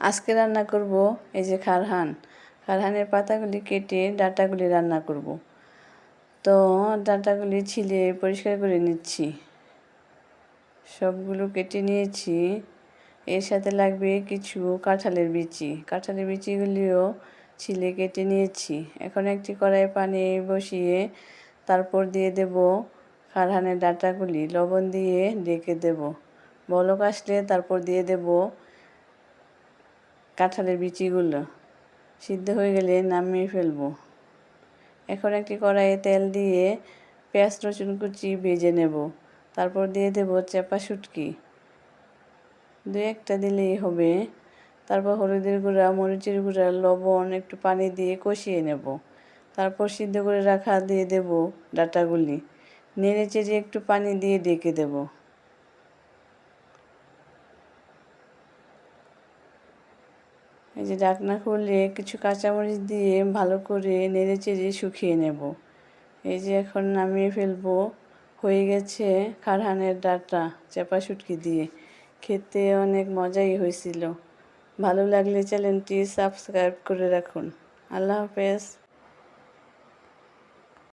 আজকে রান্না করব এই যে খারহান। খারহানের পাতাগুলি কেটে ডাঁটাগুলি রান্না করব। তো ডাঁটাগুলি ছিলে পরিষ্কার করে নিচ্ছি। সবগুলো কেটে নিয়েছি। এর সাথে লাগবে কিছু কাঁঠালের বিচি। কাঁঠালের বিচিগুলিও ছিলে কেটে নিয়েছি। এখন একটি কড়াই পানি বসিয়ে তারপর দিয়ে দেব খারহানের ডাঁটাগুলি। লবণ দিয়ে ডেকে দেব। বলক আসলে তারপর দিয়ে দেব কাঁঠালের বিচিগুলো সিদ্ধ হয়ে গেলে নামিয়ে ফেলব। এখন একটি কড়াইয়ে তেল দিয়ে পেঁয়াজ, রসুন কুচি ভেজে নেব। তারপর দিয়ে দেব চেপা শুটকি। দু একটা দিলেই হবে। তারপর হলুদের গুঁড়া, মরিচের গুঁড়া, লবণ, একটু পানি দিয়ে কষিয়ে নেব। তারপর সিদ্ধ করে রাখা দিয়ে দেব ডাটাগুলি। নেড়ে চেড়ে একটু পানি দিয়ে ডেকে দেব। এই যে ডাকনা খুলে কিছু কাঁচামরিচ দিয়ে ভালো করে নেড়ে চেড়ে শুকিয়ে নেব। এই যে এখন নামিয়ে ফেলব। হয়ে গেছে খারহানের ডাটা চাপা শুটকি দিয়ে। খেতে অনেক মজাই হয়েছিল। ভালো লাগলে চ্যানেলটি সাবস্ক্রাইব করে রাখুন। আল্লাহ হাফেজ।